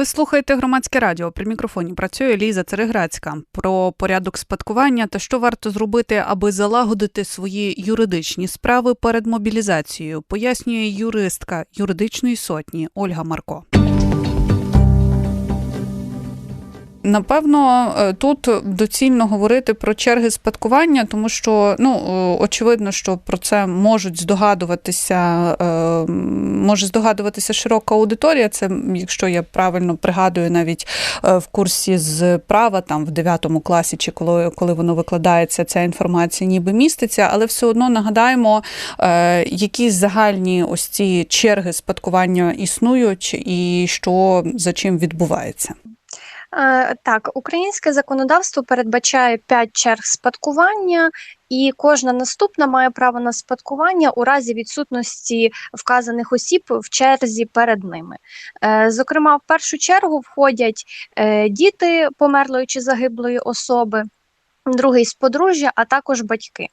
Ви слухаєте громадське радіо. При мікрофоні працює Ліза Цереграцька про порядок спадкування та що варто зробити, аби залагодити свої юридичні справи перед мобілізацією, пояснює юристка юридичної сотні Ольга Марко. Напевно, е, тут доцільно говорити про черги спадкування, тому що ну очевидно, що про це можуть здогадуватися, е, може здогадуватися широка аудиторія. Це, якщо я правильно пригадую, навіть е, в курсі з права, там в 9 класі, чи коли коли воно викладається, ця інформація ніби міститься, але все одно нагадаємо, які загальні ось ці черги спадкування існують, і що за чим відбувається. Е, так, українське законодавство передбачає 5 черг спадкування, і кожна наступна має право на спадкування у разі відсутності вказаних осіб в черзі перед ними. Е, зокрема, в першу чергу входять е, діти померлої чи загиблої особи другий з подружжя, а також батьки.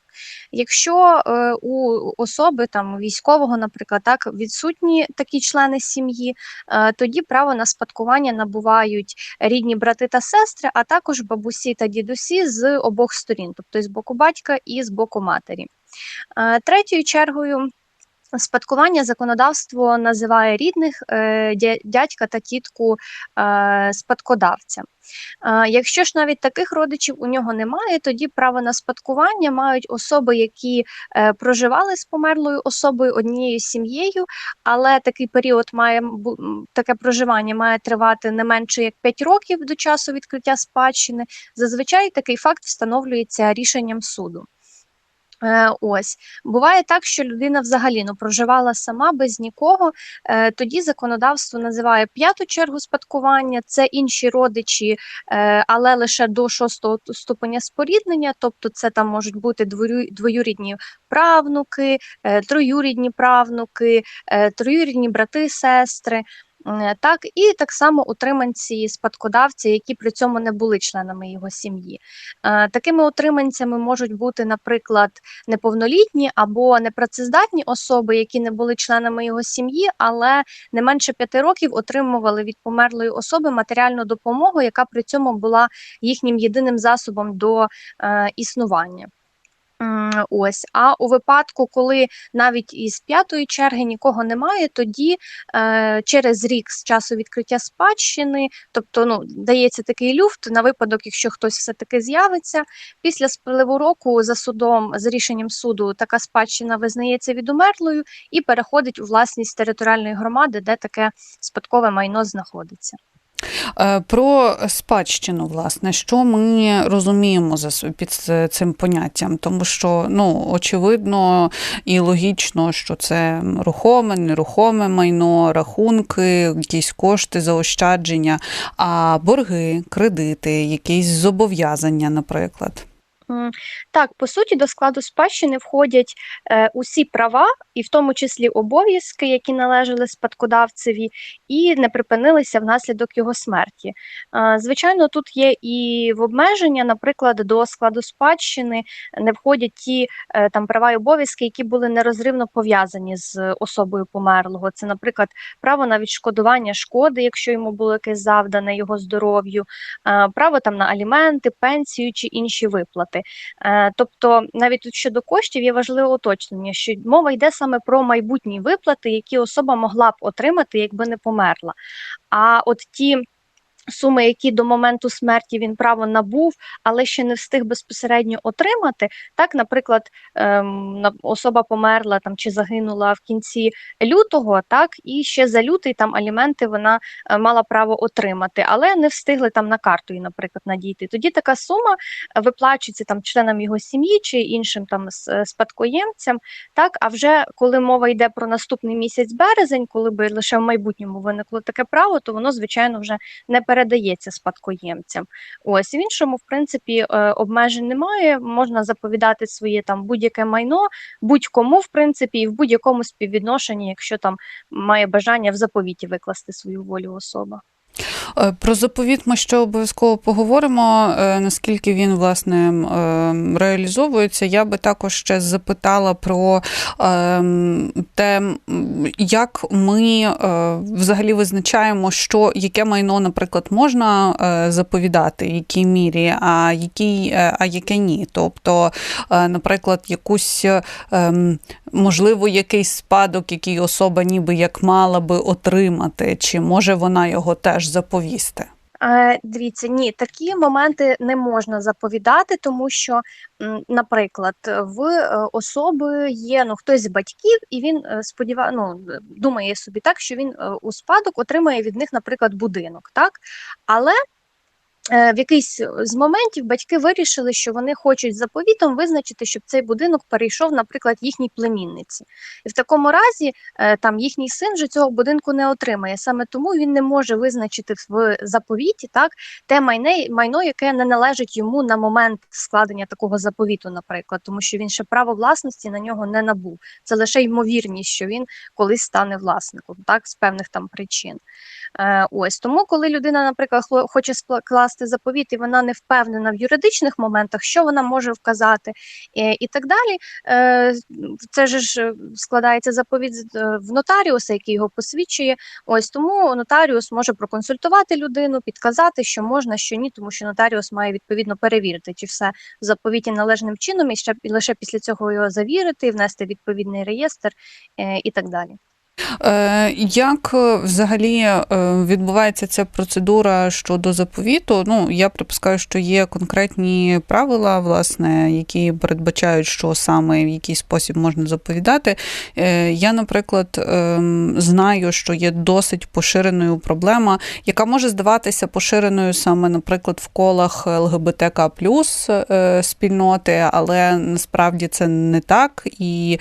Якщо е, у особи там військового, наприклад, так відсутні такі члени сім'ї, е, тоді право на спадкування набувають рідні брати та сестри, а також бабусі та дідусі з обох сторін, тобто з боку батька і з боку матері. Е, третьою чергою. Спадкування законодавство називає рідних е, дядька та тітку е, спадкодавця. Якщо ж навіть таких родичів у нього немає, тоді право на спадкування мають особи, які е, проживали з померлою особою однією сім'єю, але такий період має таке проживання має тривати не менше як 5 років до часу відкриття спадщини. Зазвичай такий факт встановлюється рішенням суду. Е, ось буває так, що людина взагалі ну, проживала сама без нікого. Е, тоді законодавство називає п'яту чергу спадкування, це інші родичі, е, але лише до шостого ступеня споріднення, тобто це там можуть бути двоюрідні правнуки, троюрідні правнуки, троюрідні брати, сестри. Е, так і так само утриманці спадкодавці, які при цьому не були членами його сім'ї. Е, такими утриманцями можуть бути, наприклад, неповнолітні або непрацездатні особи, які не були членами його сім'ї, але не менше п'яти років отримували від померлої особи матеріальну допомогу, яка при цьому була їхнім єдиним засобом до е, існування. Ось, а у випадку, коли навіть із п'ятої черги нікого немає, тоді е, через рік з часу відкриття спадщини, тобто ну, дається такий люфт на випадок, якщо хтось все-таки з'явиться. Після спливу року за судом, з рішенням суду, така спадщина визнається відумерлою і переходить у власність територіальної громади, де таке спадкове майно знаходиться. Е, про спадщину, власне, що ми розуміємо під цим поняттям, тому що ну, очевидно і логічно, що це рухоме, нерухоме майно, рахунки, якісь кошти, заощадження, а борги, кредити, якісь зобов'язання, наприклад. Так, по суті, до складу спадщини входять е, усі права, і в тому числі обов'язки, які належали спадкодавцеві, і не припинилися внаслідок його смерті. Е, звичайно, тут є і в обмеження, наприклад, до складу спадщини не входять ті е, там права і обов'язки, які були нерозривно пов'язані з особою померлого. Це, наприклад, право на відшкодування шкоди, якщо йому було якесь завдане його здоров'ю, е, право там на аліменти, пенсію чи інші виплати виплати. Е, тобто, навіть щодо коштів є важливе уточнення, що мова йде саме про майбутні виплати, які особа могла б отримати, якби не померла. А от ті суми, які до моменту смерті він право набув, але ще не встиг безпосередньо отримати. Так, наприклад, ем, особа померла там чи загинула в кінці лютого, так і ще за лютий там аліменти вона е, мала право отримати, але не встигли там на карту, її, наприклад, надійти. Тоді така сума виплачується там членам його сім'ї чи іншим там е, спадкоємцям. Так, а вже коли мова йде про наступний місяць березень, коли би лише в майбутньому виникло таке право, то воно звичайно вже не перед передається спадкоємцям. Ось в іншому, в принципі, е, обмежень немає. Можна заповідати своє там будь-яке майно, будь-кому, в принципі, і в будь-якому співвідношенні, якщо там має бажання в заповіті викласти свою волю особа. Е, Про заповіт ми ще обов'язково поговоримо, е, наскільки він власне е, реалізовується. Я би також ще запитала про те, як ми взагалі визначаємо, що яке майно, наприклад, можна заповідати, в якій мірі, а який, е, а яке ні. Тобто, наприклад, якусь можливо, якийсь спадок, який особа ніби як мала би отримати, чи може вона його теж заповісти? Е, Дивіться, ні, такі моменти не можна заповідати, тому що, наприклад, в е, особи є ну хтось з батьків, і він сподіває, ну, думає собі так, що він е, у спадок отримає від них, наприклад, будинок, так? Але е, в якийсь з моментів батьки вирішили, що вони хочуть заповітом визначити, щоб цей будинок перейшов, наприклад, їхній племінниці. І в такому разі е, там їхній син вже цього будинку не отримає. Саме тому він не може визначити в заповіті так те майне, майно, яке не належить йому на момент складення такого заповіту, наприклад, тому що він ще право власності на нього не набув. Це лише ймовірність, що він колись стане власником, так з певних там причин. Е, Ось тому, коли людина, наприклад, хоче скласти заповіт, і вона не впевнена в юридичних моментах, що вона може вказати, е, і так далі. Е, Це ж складається заповіт е, в нотаріуса, який його посвідчує. Ось тому нотаріус може проконсультувати людину, підказати, що можна, що ні, тому що нотаріус має відповідно перевірити, чи все в заповіті належним чином, і ще лише після цього його завірити, внести відповідний реєстр і так далі. Е, Як е, взагалі е, відбувається ця процедура щодо заповіту? Ну, я припускаю, що є конкретні правила, власне, які передбачають, що саме в який спосіб можна заповідати. Я, наприклад, ем, знаю, що є досить поширеною проблема, яка може здаватися поширеною саме, наприклад, в колах ЛГБТК е, спільноти, але насправді це не так. І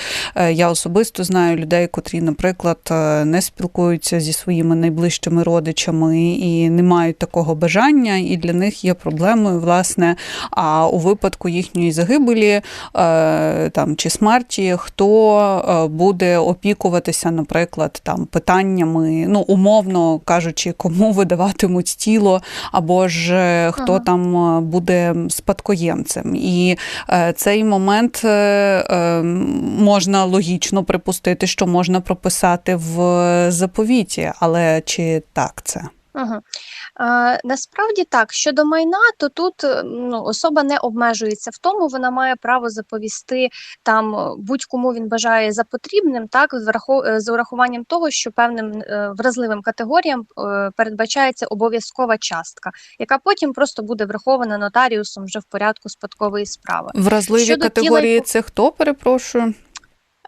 я особисто знаю людей, котрі, наприклад, е, не спілкуються зі своїми найближчими родичами і не мають такого бажання, і для них є проблемою, власне. А у випадку їхньої загибелі е, там чи смерті, хто е, буде опікуватися, наприклад, там питаннями, ну умовно кажучи, кому видаватимуть тіло, або ж хто Ага. там буде спадкоємцем. І цей момент е, е, можна логічно припустити, що можна прописати в заповіті, але чи так це? Угу. Е, насправді так, щодо майна, то тут е, ну, особа не обмежується в тому, вона має право заповісти там е, будь-кому він бажає за потрібним, так з е, урахуванням того, що певним е, вразливим категоріям е, передбачається обов'язкова частка, яка потім просто буде врахована нотаріусом вже в порядку спадкової справи. Вразливі Щодо категорії по- це хто перепрошую?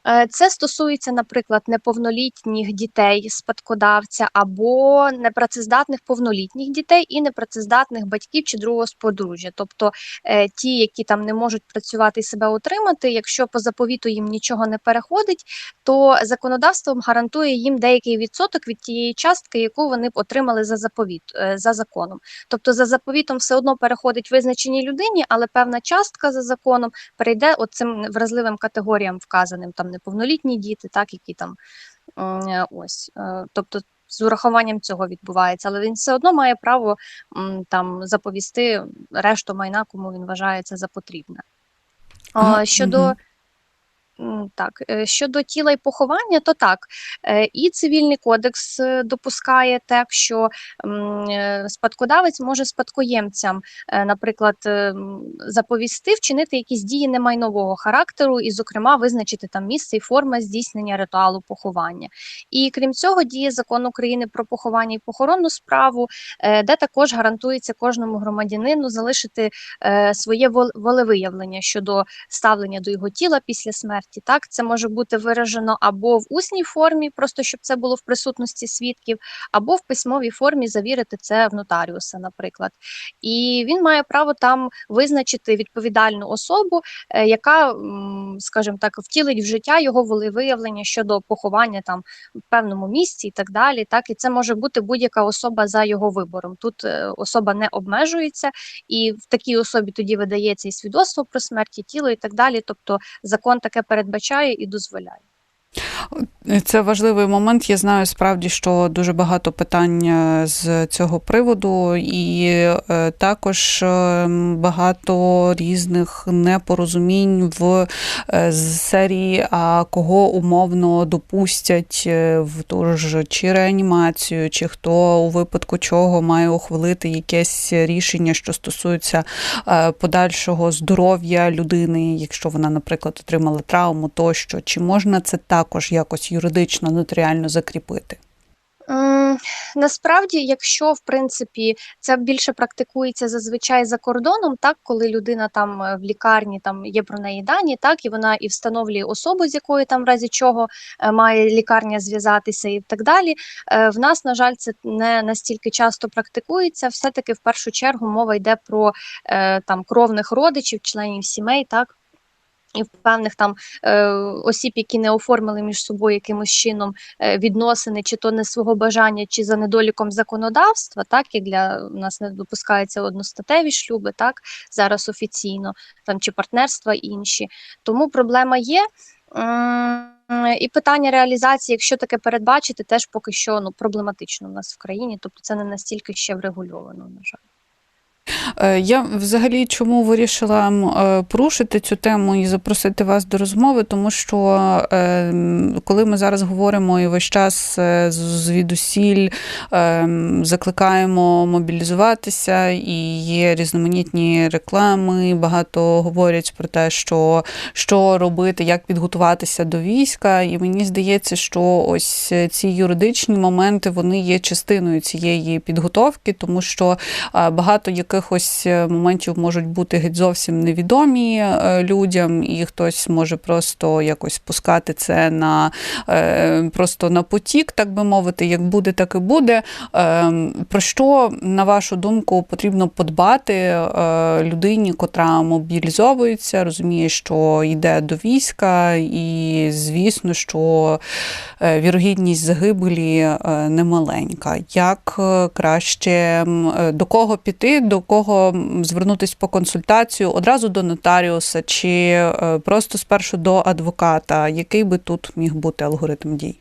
Е, Це стосується, наприклад, неповнолітніх дітей спадкодавця або непрацездатних повнолітніх дітей і непрацездатних батьків чи другого сподружжя. Тобто е, ті, які там не можуть працювати і себе утримати, якщо по заповіту їм нічого не переходить, то законодавством гарантує їм деякий відсоток від тієї частки, яку вони б отримали за заповіт е, за законом. Тобто за заповітом все одно переходить визначеній людині, але певна частка за законом перейде оцим вразливим категоріям вказаним, там неповнолітні діти, так які там е, ось. е, Тобто з урахуванням цього відбувається, але він все одно має право там заповісти решту майна, кому він вважає це за потрібне. Щодо Так, е, щодо тіла і поховання, то так. е, І цивільний кодекс е, допускає так, що спадкодавець може спадкоємцям, наприклад, заповісти, вчинити якісь дії немайнового характеру, і, зокрема, визначити там місце і форма здійснення ритуалу поховання. І крім цього, діє закон України про поховання і похоронну справу, де також гарантується кожному громадянину залишити своє вол- волевиявлення щодо ставлення до його тіла після смерті. Так, це може бути виражено або в усній формі, просто щоб це було в присутності свідків, або в письмовій формі завірити це в нотаріуса, наприклад. І він має право там визначити відповідальну особу, е, яка, скажімо так, втілить в життя його волевиявлення щодо поховання там в певному місці і так далі. Так, і це може бути будь-яка особа за його вибором. Тут е, особа не обмежується, і в такій особі тоді видається і свідоцтво про смерть, і тіло, і так далі. Тобто закон таке передбачає і дозволяє. Це важливий момент. Я знаю справді, що дуже багато питань е, з цього приводу, і е, також е, багато різних непорозумінь в серії, а кого умовно допустять в ту ж чи реанімацію, чи хто у випадку чого має ухвалити якесь рішення, що стосується подальшого здоров'я людини, якщо вона, наприклад, отримала травму, тощо, чи можна це також якось юридично нотаріально закріпити? Насправді, якщо в принципі це більше практикується зазвичай за кордоном, так коли людина там е, в лікарні там є про неї дані, так і вона і встановлює особу, з якою там в разі чого е, має лікарня зв'язатися, і так далі. Е, В нас, на жаль, це не настільки часто практикується. Все таки в першу чергу мова йде про там кровних родичів, членів сімей, так. І в певних там е, осіб, які не оформили між собою якимось чином е, відносини, чи то не свого бажання, чи за недоліком законодавства, так як для нас не допускаються одностатеві шлюби, так зараз офіційно, там чи партнерства інші. Тому проблема є. І питання реалізації, якщо таке передбачити, теж поки що ну проблематично в нас в країні, тобто це не настільки ще врегульовано, на жаль. Е, Я взагалі чому вирішила е, порушити цю тему і запросити вас до розмови, тому що е, коли ми зараз говоримо і весь час звідусіль закликаємо мобілізуватися, і є різноманітні реклами, багато говорять про те, що, що робити, як підготуватися до війська. І мені здається, що ось ці юридичні моменти вони є частиною цієї підготовки, тому що багато якихось е, моментів можуть бути геть зовсім невідомі е, людям, і хтось може просто якось пускати це на е, просто на потік, так би мовити, як буде, так і буде. Е, Про що, на вашу думку, потрібно подбати людині, котра мобілізовується, розуміє, що йде до війська, і звісно, що вірогідність загибелі немаленька. Як краще до кого піти, до кого м, звернутися по консультацію, одразу до нотаріуса, чи е, просто спершу до адвоката? Який би тут міг бути алгоритм дій?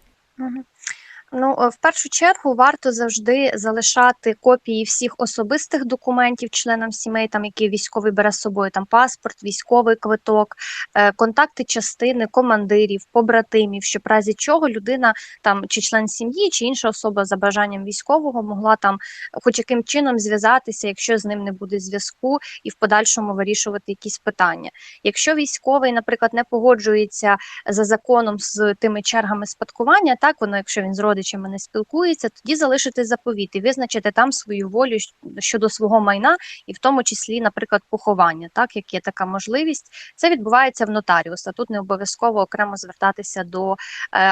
Ну, е, в першу чергу варто завжди залишати копії всіх особистих документів членам сімей, там які військовий бере з собою, там паспорт, військовий квиток, е, контакти частини, командирів, побратимів, щоб в разі чого людина там чи член сім'ї, чи інша особа за бажанням військового могла там хоч яким чином зв'язатися, якщо з ним не буде зв'язку, і в подальшому вирішувати якісь питання. Якщо військовий, наприклад, не погоджується за законом з тими чергами спадкування, так воно, якщо він з родичами не спілкується, тоді залишити заповіт і визначити там свою волю щодо свого майна, і в тому числі, наприклад, поховання, так як є така можливість. Це відбувається в нотаріуса. Тут не обов'язково окремо звертатися до е,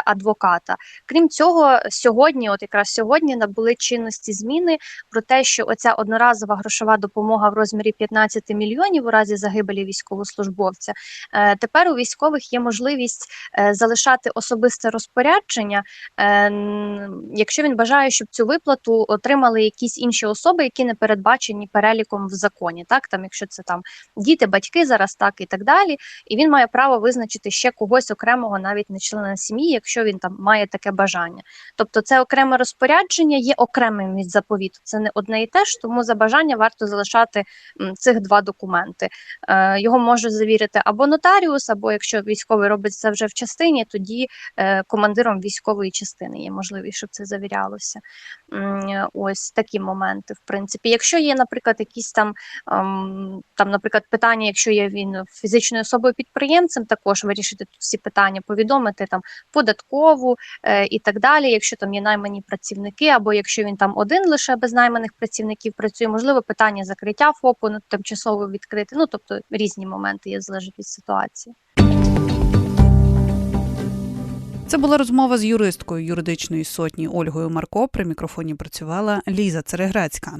адвоката. Крім цього, сьогодні, от якраз сьогодні, набули чинності зміни про те, що оця одноразова грошова допомога в розмірі 15 мільйонів у разі загибелі військовослужбовця. Е, тепер у військових є можливість е, залишати особисте розпорядження, якщо він бажає, щоб цю виплату отримали якісь інші особи, які не передбачені переліком в законі. Так, там, якщо це там діти, батьки зараз так і так далі. І він має право визначити ще когось окремого, навіть не члена сім'ї, якщо він там має таке бажання. Тобто, це окреме розпорядження є окремим від заповіту. Це не одне і те ж, тому за бажання варто залишати цих два документи. Е, його може завірити або нотаріус, або якщо військовий робить це вже в частині, тоді е, командиром військової частини є можливість, щоб це завірялося. Ось такі моменти, в принципі. Якщо є, наприклад, якісь там, ем, там, наприклад, питання, якщо є він фізичною особою підприємцем, також вирішити тут всі питання, повідомити там податкову е, і так далі. Якщо там є наймані працівники, або якщо він там один лише без найманих працівників працює, можливо, питання закриття ФОПу, ну, тимчасово відкрити. Ну тобто різні моменти є залежить від ситуації. Це була розмова з юристкою юридичної сотні Ольгою Марко. При мікрофоні працювала Ліза Цереграцька.